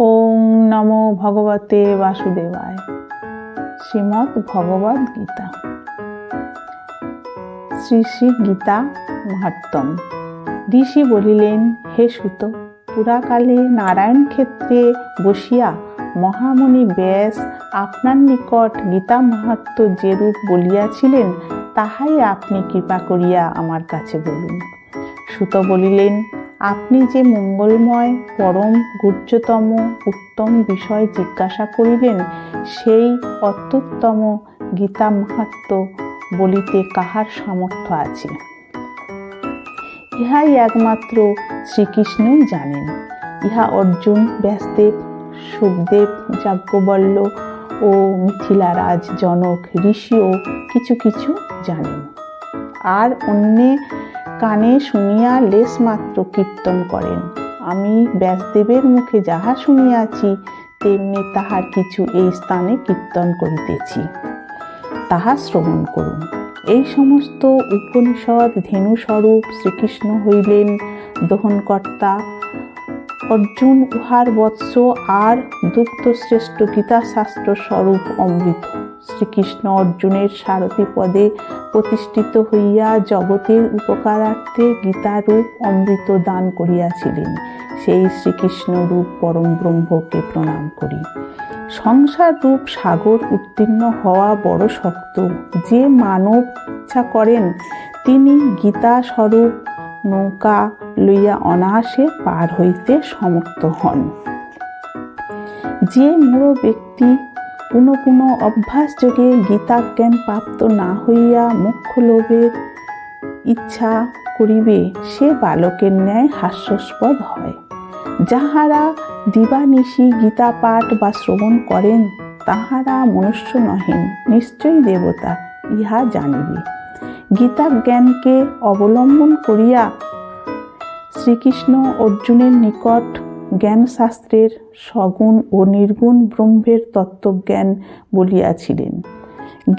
ওং নমো ভগবতে বাসুদেবায়। শ্রীমদ্ ভগবদ গীতা। শ্রী শ্রী গীতা মাহাত্ম ঋষি বলিলেন, হে সুত, পুরাকালে নারায়ণ ক্ষেত্রে বসিয়া মহামণি ব্যাস আপনার নিকট গীতা মাহাত্ম যে রূপ বলিয়াছিলেন, তাহাই আপনি কৃপা করিয়া আমার কাছে বলুন। সুত বলিলেন আপনি যে মঙ্গলময়, পরম গুহ্যতম উত্তম বিষয় জিজ্ঞাসা করিলেন, সেই অত্যুত্তম গীতা মাহাত্ম বলিতে কাহার সামর্থ্য আছে? ইহাই একমাত্র শ্রীকৃষ্ণই জানেন। ইহা অর্জুন, ব্যাসদেব, সুখদেব, যাজ্ঞবল্ল ও মিথিলারাজ, জনক ঋষিও কিছু কিছু জানেন। আর অন্যে কানে শুনিয়া লেশ মাত্র কীর্তন করেন। আমি ব্যাসদেবের মুখে যাহা শুনিয়াছি, তেমনি তাহার কিছু এই স্থানে কীর্তন করিতেছি। তাহা শ্রবণ করুন। এই সমস্ত উপনিষদ ধেনুস্বরূপ শ্রীকৃষ্ণ হইলেন দহনকর্তা। অর্জুন উহার বৎস আর দুগ্ধশ্রেষ্ঠ গীতাশাস্ত্র স্বরূপ অমৃত। শ্রীকৃষ্ণ অর্জুনের সারথি পদে প্রতিষ্ঠিত হইয়া জগতের উপকারার্থে গীতারূপ অমৃত দান করিয়াছিলেন। সেই শ্রীকৃষ্ণ রূপ পরম ব্রহ্মকে প্রণাম করি। সংসার রূপ সাগর উত্তীর্ণ হওয়া বড় শক্ত। যে মানব ইচ্ছা করেন, তিনি গীতা স্বরূপ নৌকা লইয়া অনায়াসে পার হইতে সমর্থ হন। যে মূঢ় ব্যক্তি পুনঃ পুনঃ গীতা জ্ঞান প্রাপ্ত না হইয়া মুখ্য লোভের ইচ্ছা করিবে, সে বালকের ন্যায় হাস্যস্পদ হয়। যাহারা দিবানিশি গীতা পাঠ বা শ্রবণ করেন, তাহারা মনুষ্য নহেন, নিশ্চয়ই দেবতা, ইহা জানিবে। গীতা জ্ঞানকে অবলম্বন করিয়া শ্রীকৃষ্ণ অর্জুনের নিকট জ্ঞানশাস্ত্রের সগুণ ও নির্গুণ ব্রহ্মের তত্ত্বজ্ঞান বলিয়াছিলেন।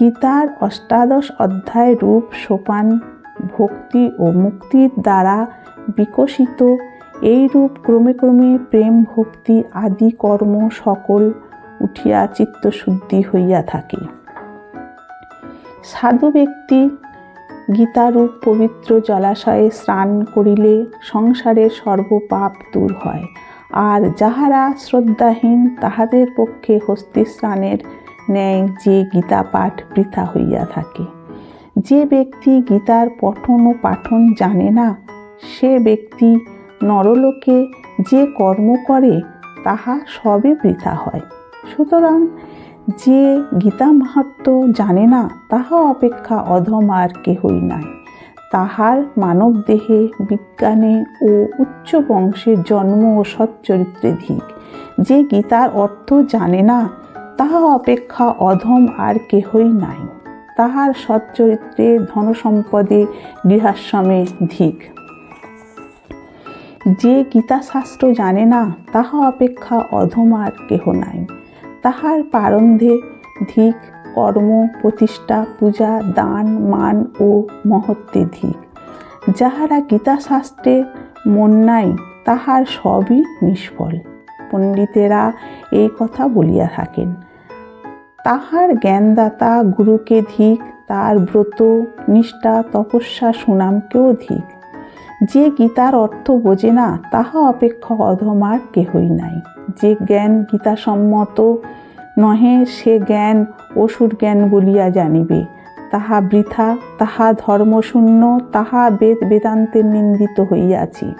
গীতার অষ্টাদশ অধ্যায় রূপ সোপান ভক্তি ও মুক্তির দ্বারা বিকশিত এই রূপ ক্রমে ক্রমে প্রেম, ভক্তি আদি কর্ম সকল উঠিয়া চিত্তশুদ্ধি হইয়া থাকে। সাধু ব্যক্তি গীতারূপ পবিত্র জলাশয়ে স্নান করিলে সংসারের সর্বপাপ দূর হয়। আর যাহারা শ্রদ্ধাহীন তাহাদের পক্ষে হস্তি স্নানের ন্যায় যে গীতা পাঠ বৃথা হইয়া থাকে। যে ব্যক্তি গীতার পঠন ও পাঠন জানে না, সে ব্যক্তি নরলোকে যে কর্ম করে, তাহা সবই বৃথা হয়। সুতরাং যে গীতা মাহাত্ম জানে না, তাহা অপেক্ষা অধম আর কেহই নাই। তাহার মানব দেহে বিজ্ঞানে ও উচ্চ বংশে জন্ম ও সচ্চরিত্রে ধিক যে গীতার অর্থ জানে না, তাহা অপেক্ষা অধম আর কেহই নাই। তাহার সচ্চরিত্রে ধনসম্পদে গৃহাশ্রমে ধিক যে গীতাশাস্ত্র জানে না, তাহা অপেক্ষা অধম আর কেহ নাই। তাহার পারন্ধে ধিক কর্ম, প্রতিষ্ঠা, পূজা, দান, মান ও মহত্বে ধিক যাহারা গীতাশাস্ত্রে মন নাই, তাহার সবই নিষ্ফল। পণ্ডিতেরা এই কথা বলিয়া থাকেন। তাহার জ্ঞানদাতা গুরুকে ধিক, তার ব্রত, নিষ্ঠা, তপস্যা সুনামকেও ধিক। যে গীতার অর্থ বোঝে না, তাহা অপেক্ষা অধমার কেহই নাই। যে জ্ঞান গীতাসম্মত নহে সে জ্ঞান অসুর জ্ঞান বলিয়া জানিবে। তাহা বৃথা, তাহা ধর্মশূন্য, তাহা বেদ বেদান্তের নিন্দিত হইয়াছি।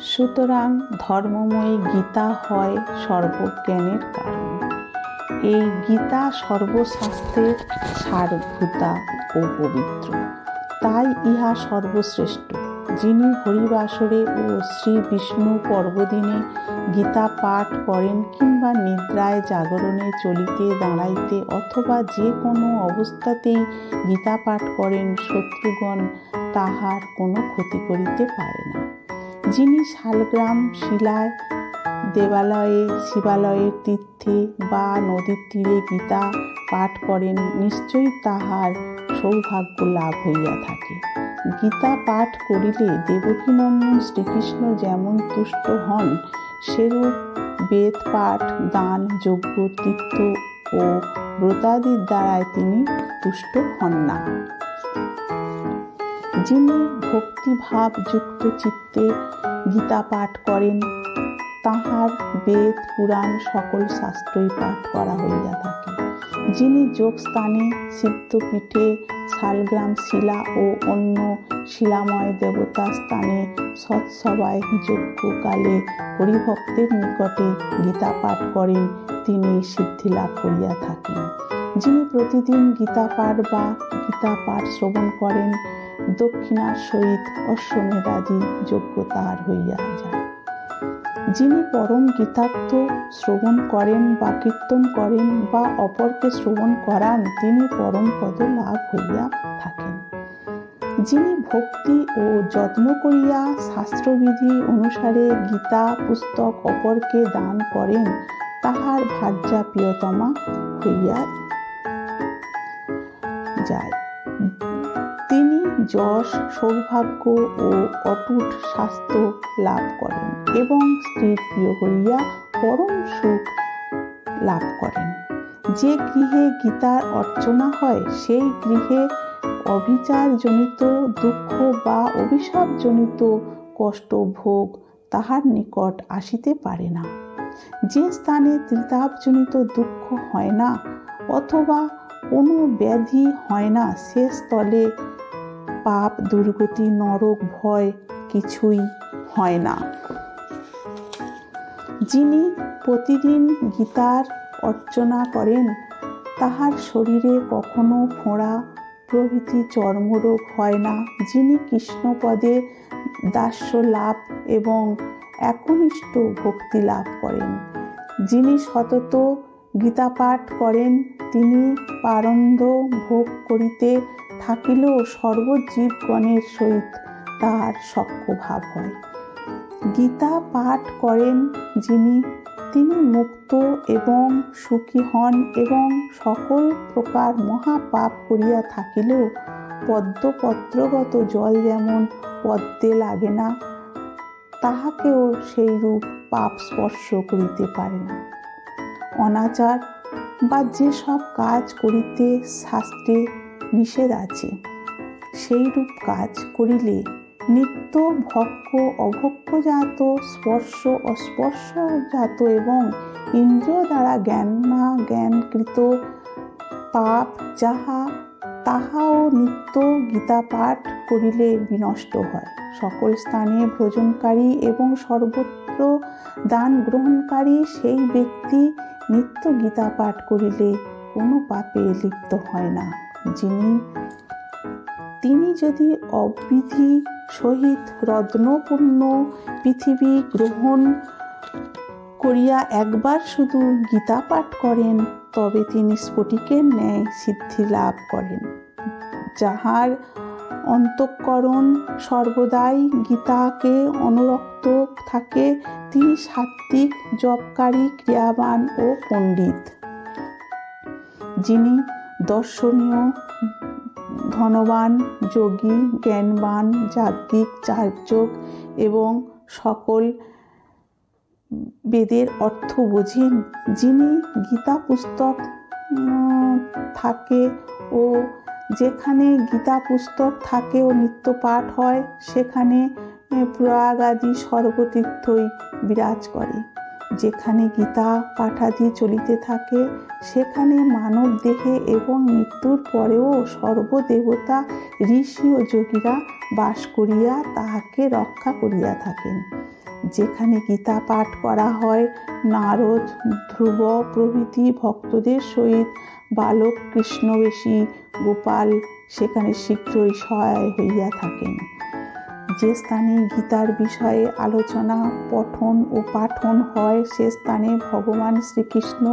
সুতরাং ধর্মময়ী গীতা হয় সর্বজ্ঞানের কারণ। এই গীতা সর্বশাস্ত্রের সারভূতা ও পবিত্র। তাই ইহা সর্বশ্রেষ্ঠ। যিনি হরিবাসরে ও শ্রী বিষ্ণু পর্বদিনে গীতা পাঠ করেন কিংবা নিদ্রায় জাগরণে চলিতে দাঁড়াইতে অথবা যে কোনো অবস্থাতেই গীতা পাঠ করেন শত্রুগণ, তাহার কোনো ক্ষতি করিতে পারে না। যিনি শালগ্রাম শিলায় দেবালয়ে শিবালয়ের তীর্থে বা নদীর তীরে গীতা পাঠ করেন, নিশ্চয়ই তাহার সৌভাগ্য লাভ হইয়া থাকে। গীতা পাঠ করিলে দেবকীনন্দন শ্রীকৃষ্ণ যেমন তুষ্ট হন, সেরূপ বেদ পাঠ দান যজ্ঞ, তীর্থ ও ব্রতাদির দ্বারায় তিনি তুষ্ট হন না। যিনি ভক্তিভাব যুক্ত চিত্তে গীতা পাঠ করেন, তাহার বেদ, পুরাণ সকল শাস্ত্রই পাঠ করা হইয়া থাকে। যিনি যোগ স্থানে সিদ্ধপীঠে শালগ্রাম শিলা ও অন্য শিলাময় দেবতা স্থানে সৎসভায় যজ্ঞকালে হরিভক্তের নিকটে গীতা পাঠ করেন। তিনি সিদ্ধি লাভ করিয়া থাকেন। যিনি প্রতিদিন গীতা পাঠ বা গীতা পাঠ শ্রবণ করেন, দক্ষিণার সহিত অশ্বমেধাদি যোগ্য তার হইয়া যায়। যিনি পরম গীতার্থ শ্রবণ করেন বা কীর্তন করেন বা অপরকে শ্রবণ করান, তিনি পরম পদ লাভ হইয়া থাকেন। যিনি ভক্তি ও যত্ন করিয়া শাস্ত্রবিধি অনুসারে গীতা পুস্তক অপরকে দান করেন, তাহার ভার্যা প্রিয়তমা হইয়া যায়। যশ, সৌভাগ্য ও অটুট স্বাস্থ্য লাভ করেন এবং স্ত্রীর প্রিয় হইয়া পরম সুখ লাভ করেন। যে গৃহে গীতার অর্চনা হয়, সেই গৃহে অবিচারজনিত দুঃখ বা অভিশাপজনিত কষ্ট ভোগ তাহার নিকট আসিতে পারে না। যে স্থানে ত্রিতাপজনিত দুঃখ হয় না অথবা কোনো ব্যাধি হয় না, সে স্থলে পাপ, দুর্গতি, নরক, ভয় কিছুই হয় না। যিনি প্রতিদিন গীতার অর্চনা করেন, তাহার শরীরে কখনো ফোঁড়া, প্রভৃতি চর্মরোগ হয় না। যিনি কৃষ্ণপদে দাস্য লাভ এবং একনিষ্ঠ ভক্তি লাভ করেন। যিনি সতত গীতা পাঠ করেন, তিনি পারন্দ ভোগ করিতে থাকিলেও সর্বজীবগণের সহিত তার সখ্য ভাব হয়। গীতা পাঠ করেন যিনি, তিনি মুক্ত এবং সুখী হন এবং সকল প্রকার মহাপাপ করিয়া থাকিলেও পদ্মপত্রগত জল যেমন পদ্মে লাগে না, তাহাকেও সেই রূপ পাপ স্পর্শ করিতে পারে না। অনাচার বা যেসব কাজ করিতে শাস্ত্রে নিষেধ আছে। সেইরূপ কাজ করিলে নিত্য ভক্ষ অভক্ষজাত স্পর্শ, অস্পর্শজাত এবং ইন্দ্রিয় দ্বারা জ্ঞান জ্ঞানকৃত পাপ যাহা, তাহাও নিত্য গীতা পাঠ করিলে বিনষ্ট হয়। সকল স্থানে ভোজনকারী এবং সর্বত্র দান গ্রহণকারী সেই ব্যক্তি নিত্য গীতা পাঠ করিলে কোনো পাপে লিপ্ত হয় না। যিনি, তিনি যদি অবিধি সহিত রত্নপূর্ণ পৃথিবী গ্রহণ করিয়া একবার শুধু গীতা পাঠ করেন, তবে তিনি স্ফটিকের ন্যায় সিদ্ধি লাভ করেন। যাহার অন্তঃকরণ সর্বদাই গীতাকে অনুরক্ত থাকে, তিনি সাত্বিক জপকারী, ক্রিয়াবান ও পণ্ডিত। যিনি দর্শনীয়, ধনবান, যোগী, জ্ঞানবান যাজ্ঞিক চার্যক এবং সকল বেদের অর্থ বোঝেন, যিনি গীতা পুস্তক থাকে ও যেখানে গীতা পুস্তক থাকে ও নিত্য পাঠ হয়, সেখানে প্রয়াগ আদি সর্বতীর্থই বিরাজ করে। যেখানে গীতা পাঠাদি চলিতে থাকে, সেখানে মানব দেহে এবং মৃত্যুর পরেও সর্বদেবতা, ঋষি ও যোগীরা বাস করিয়া তাহাকে রক্ষা করিয়া থাকেন। যেখানে গীতা পাঠ করা হয়, নারদ, ধ্রুব প্রভৃতি ভক্তদের সহিত, বালক কৃষ্ণবেশী, গোপাল, সেখানে শীঘ্রই সহায় হইয়া থাকেন। যে স্থানে গীতার বিষয়ে আলোচনা, পঠন ও পাঠন হয়, সে স্থানে ভগবান শ্রীকৃষ্ণ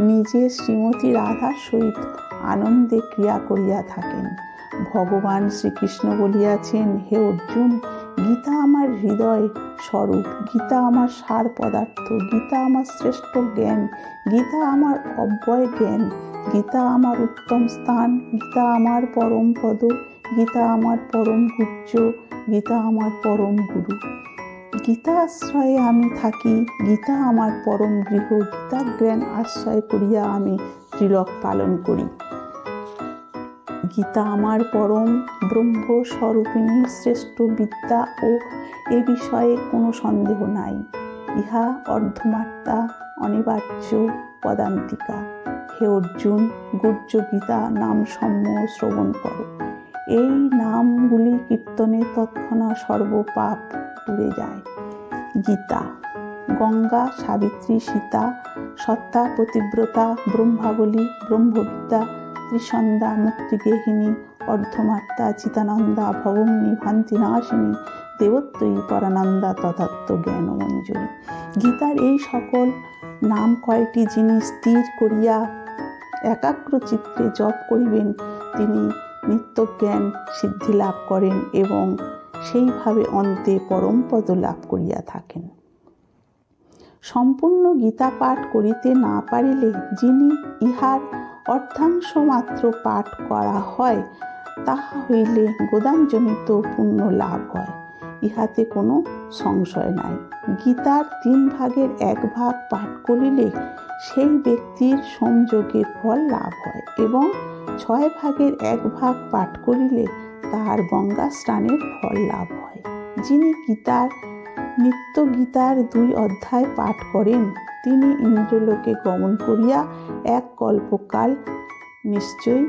নিজে শ্রীমতী রাধার সহিত আনন্দে ক্রিয়া করিয়া থাকেন। ভগবান শ্রীকৃষ্ণ বলিয়াছেন, হে অর্জুন, গীতা আমার হৃদয় স্বরূপ, গীতা আমার সার পদার্থ, গীতা আমার শ্রেষ্ঠ জ্ঞান, গীতা আমার অব্যয় জ্ঞান, গীতা আমার উত্তম স্থান, গীতা আমার পরম পদ গীতা আমার পরম গুজ্জ গীতা আমার পরম গুরু। গীতা আশ্রয়ে আমি থাকি, গীতা আমার পরম গৃহ, গীতা জ্ঞান আশ্রয় করিয়া আমি ত্রিলক পালন করি। গীতা আমার পরম ব্রহ্ম স্বরূপিণী শ্রেষ্ঠ বিদ্যা ও এ বিষয়ে কোনো সন্দেহ নাই। ইহা অর্ধমাত্রা, অনিবার্য, পদান্তিকা। হে অর্জুন গুর্জ গীতা নাম সম্য শ্রবণ করো। এই নামগুলি কীর্তনে তৎক্ষণা সর্বপাপ দূরে যায়। গীতা, গঙ্গা, সাবিত্রী, সীতা, সত্তা, পতিব্রতা, ব্রহ্মাবলী, ব্রহ্মবিদ্যা, ত্রিসন্ধ্যা মুক্তিগেহিনী অর্ধমাত্রা চিতানন্দা ভবগ্নি ভান্তিনাশিনী, দেবত্বয়ী, পরানন্দা তথাত্ম জ্ঞান মঞ্জুরি গীতার এই সকল নাম কয়টি জিনিস স্থির করিয়া একাগ্র চিত্তে জপ করিবেন, তিনি নিত্যজ্ঞান সিদ্ধি লাভ করেন এবং সেইভাবে অন্তে পরমপদ লাভ করিয়া থাকেন। সম্পূর্ণ গীতা পাঠ করিতে না পারিলে যিনি ইহার অর্ধাংশ মাত্র পাঠ করা হয়, তাহা হইলে গোদামজনিত পুণ্য লাভ হয়। ইহাতে কোনো সংশয় নাই। গীতার তিন ভাগের এক ভাগ পাঠ করিলে সেই ব্যক্তির সংযোগের ফল লাভ হয় এবং ছয় ভাগের এক ভাগ পাঠ করিলে তাহার গঙ্গা স্নানের ফল লাভ হয়। যিনি গীতার নিত্য গীতার দুই অধ্যায় পাঠ করেন, তিনি ইন্দ্রলোকে গমন করিয়া এক কল্পকাল নিশ্চয়ই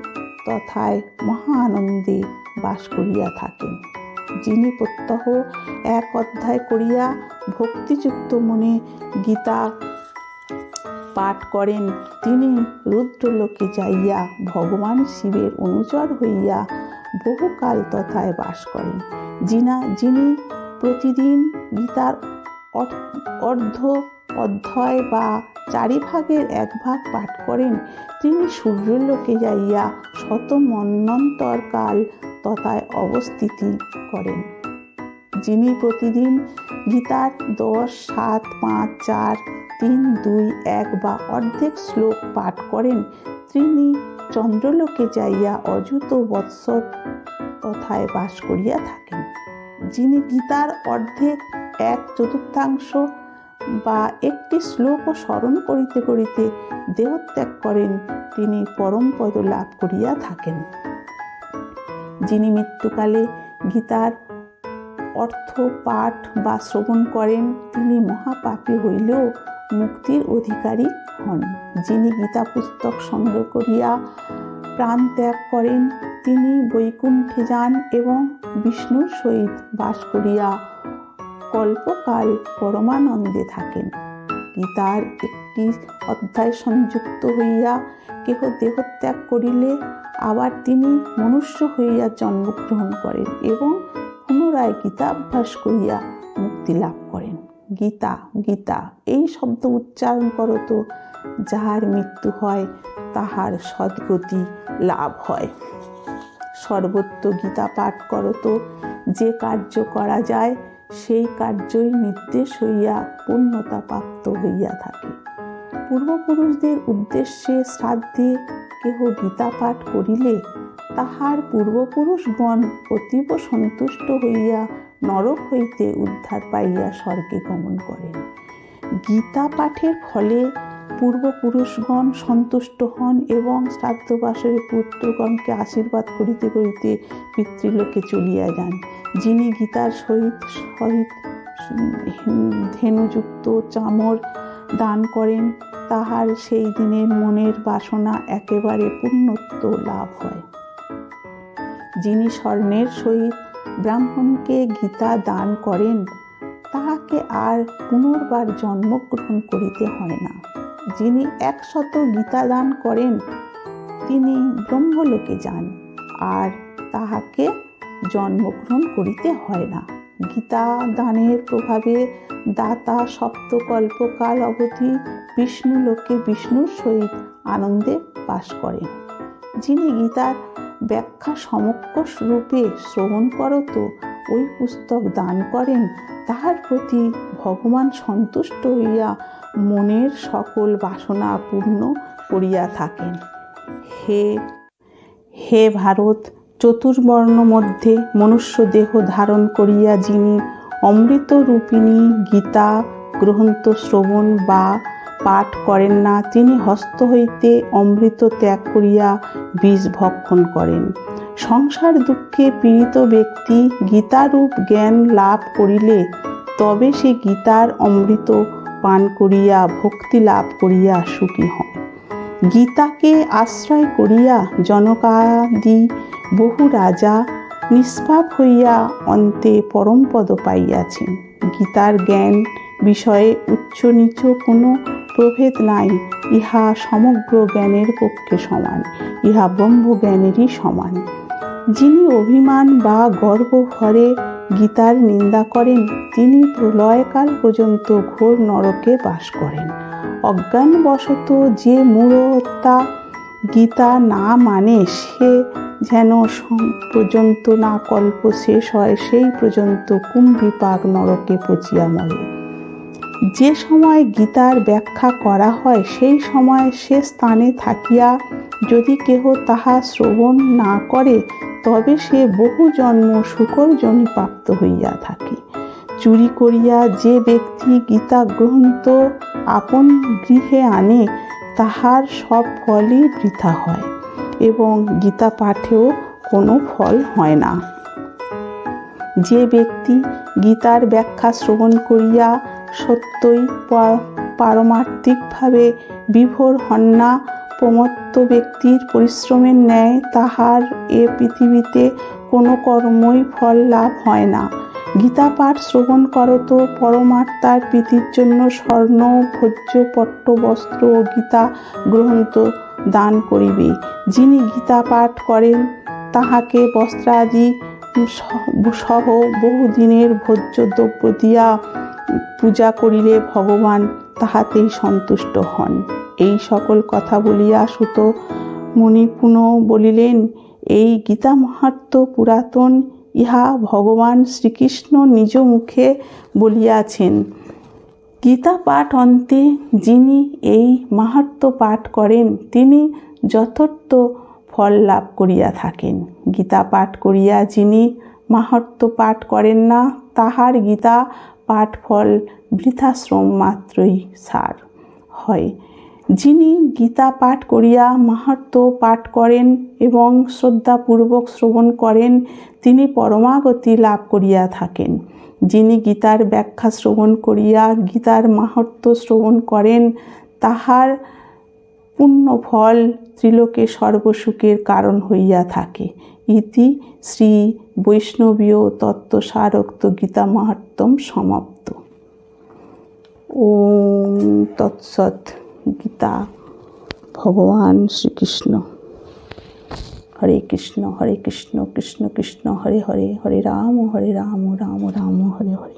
তথায় মহা আনন্দে বাস করিয়া থাকেন। যিনি প্রত্যহ এক অধ্যায় করিয়া ভক্তিযুক্ত মনে গীতা পাঠ করেন, তিনি রুদ্রলোকে যাইয়া ভগবান শিবের অনুচর হইয়া বহুকাল তথায় বাস করেন। যিনা, যিনি প্রতিদিন গীতার অর- অর্ধ অধ্যায় বা চারিভাগের এক ভাগ পাঠ করেন, তিনি সূর্যলোকে যাইয়া শত মন্বন্তর কাল তথায় অবস্থিতি করেন। যিনি প্রতিদিন গীতার দশ, সাত, পাঁচ, চার, তিন, দুই, এক বা অর্ধেক শ্লোক পাঠ করেন, তিনি চন্দ্রলোকে যাইয়া অযুত বৎসর তথায় বাস করিয়া থাকেন। যিনি গীতার অর্ধেক এক চতুর্থাংশ বা একটি শ্লোক স্মরণ করিতে করিতে দেহত্যাগ করেন, তিনি পরমপদ লাভ করিয়া থাকেন। যিনি মৃত্যুকালে গীতার অর্থ, পাঠ বা শ্রবণ করেন, তিনি মহাপাপী হইলেও মুক্তির অধিকারী হন। যিনি গীতা পুস্তক সংগ্রহ করিয়া প্রাণ ত্যাগ করেন, তিনি বৈকুণ্ঠে যান এবং বিষ্ণুর সহিত বাস করিয়া কল্পকাল পরমানন্দে থাকেন। গীতার একটি অধ্যায় সংযুক্ত হইয়া কেহ দেহত্যাগ করিলে আবার তিনি মনুষ্য হইয়া জন্মগ্রহণ করেন এবং পুনরায় গীতাভ্যাস করিয়া মুক্তি লাভ করেন। গীতা গীতা, এই শব্দ উচ্চারণ করো তো, যাহার মৃত্যু হয় তাহার সদ্গতি লাভ হয়। সর্বত্র গীতা পাঠ করো তো, যে কার্য করা যায় সেই কার্যই নির্দেশ হইয়া পূর্ণতা প্রাপ্ত হইয়া থাকে। পূর্বপুরুষদের উদ্দেশ্যে শ্রাদ্ধে কেহ গীতা পাঠ করিলে তাহার পূর্বপুরুষগণ অতীব সন্তুষ্ট হইয়া নরক হইতে উদ্ধার পাইয়া স্বর্গে গমন করেন। গীতা পাঠের ফলে পূর্বপুরুষগণ সন্তুষ্ট হন এবং শ্রাদ্ধবাসরে পুত্রগণকে আশীর্বাদ করিতে করিতে পিতৃলোকে চলিয়া যান, যিনি গীতার সহিত সহিত ধেনুযুক্ত চামর দান করেন, তাহার সেই দিনের মনের বাসনা একেবারে পূর্ণত্ব লাভ হয়। যিনি স্বর্ণের সহিত ব্রাহ্মণকে গীতা দান করেন, তাহাকে আর পুনর্বার জন্মগ্রহণ করিতে হয় না। যিনি একশত গীতা দান করেন, তিনি ব্রহ্মলোকে যান, আর তাহাকে জন্মগ্রহণ করিতে হয় না। গীতা দানের প্রভাবে দাতা সপ্তকল্পকাল অবধি বিষ্ণু লোকে বিষ্ণুর সহিত আনন্দে বাস করেন যিনি গীতার ব্যাখ্যা সমক্ষস রূপে শ্রবণ করত, ওই পুস্তক দান করেন, তাহার প্রতি ভগবান সন্তুষ্ট হইয়া মনের সকল বাসনা পূর্ণ করিয়া থাকেন। হে হে ভারত চতুর্বর্ণ মধ্যে মনুষ্য দেহ ধারণ করিয়া যিনি অমৃত রূপিণী গীতা গ্রন্থ শ্রবণ বা পাঠ করেন না, তিনি হস্ত হইতে অমৃত ত্যাগ করিয়া বীজ ভক্ষণ করেন। সংসার দুঃখে পীড়িত ব্যক্তি গীতারূপ জ্ঞান লাভ করিলে তবে সে গীতার অমৃত পান করিয়া, ভক্তি লাভ করিয়া সুখী হয় গীতাকে আশ্রয় করিয়া জনকাদি বহু রাজা নিষ্পাপ হইয়া অন্তে পরমপদ পাইয়াছেন। গীতার জ্ঞান বিষয়ে উচ্চ নিচ কোনো প্রভেদ নাই, ইহা সমগ্র জ্ঞানের পক্ষে সমান, ইহা ব্রহ্মজ্ঞানেরই সমান। যিনি অভিমান বা গর্ব ভরে গীতার নিন্দা করেন, তিনি প্রলয়কাল পর্যন্ত ঘোর নরকে বাস করেন। অজ্ঞানবশত যে মূঢ়তা গীতা না মানে সে যেন পর্যন্ত না কল্প শেষ হয়, সেই পর্যন্ত কুম্ভিপাক নরকে পচিয়া মরে। যে সময় গীতার ব্যাখ্যা করা হয়, সেই সময় সে স্থানে থাকিয়া যদি কেহ তাহা শ্রবণ না করে, তবে সে বহু জন্ম শুকর প্রাপ্ত হইয়া থাকে। চুরি করিয়া যে ব্যক্তি গীতা গ্রন্থ আপন গৃহে আনে, তাহার সব ফলই বৃথা হয়। এবং গীতা পাঠেও কোনো ফল হয় না। যে ব্যক্তি গীতার ব্যাখ্যা শ্রবণ করিয়া সত্যই পারমার্থিকভাবে বিভোর হন না, প্রমত্ত ব্যক্তির পরিশ্রমের ন্যায় তাহার এ পৃথিবীতে কোনো কর্মই ফল লাভ হয় না। গীতা পাঠ শ্রবণ করত পরমাত্মার প্রীতির জন্য স্বর্ণ, ভোজ্য পট্ট বস্ত্র ও গীতা গ্রন্থ। দান করিবে। যিনি গীতা পাঠ করেন, তাহাকে বস্ত্রাদি সহ- বহুদিনের ভোজ্য দ্রব্য দিয়া পূজা করিলে ভগবান তাহাতেই সন্তুষ্ট হন। এই সকল কথা বলিয়া সুত মুনি বলিলেন, এই গীতা মাহাত্ম পুরাতন ইহা ভগবান শ্রীকৃষ্ণ নিজ মুখে বলিয়াছেন। গীতা পাঠ অন্তে যিনি এই মাহাত্ম পাঠ করেন, তিনি যথার্থ ফল লাভ করিয়া থাকেন। গীতা পাঠ করিয়া যিনি মাহাত্ম পাঠ করেন না, তাহার গীতা পাঠ ফল বৃথাশ্রম মাত্রই সার হয়। যিনি গীতা পাঠ করিয়া মাহাত্ম পাঠ করেন এবং শ্রদ্ধাপূর্বক শ্রবণ করেন, তিনি পরমাগতি লাভ করিয়া থাকেন। যিনি গীতার ব্যাখ্যা শ্রবণ করিয়া গীতার মাহাত্ম শ্রবণ করেন, তাহার পুণ্য ফল ত্রিলোকে সর্বসুখের কারণ হইয়া থাকে। ইতি শ্রী বৈষ্ণবীয় তত্ত্বসারোক্ত গীতা মাহাত্ম সমাপ্ত। ওম তৎসৎ। গীতা, ভগবান শ্রীকৃষ্ণ। হরে কৃষ্ণ হরে কৃষ্ণ কৃষ্ণ কৃষ্ণ, হরে হরে হরে রাম হরে রাম রাম রাম, হরে হরে।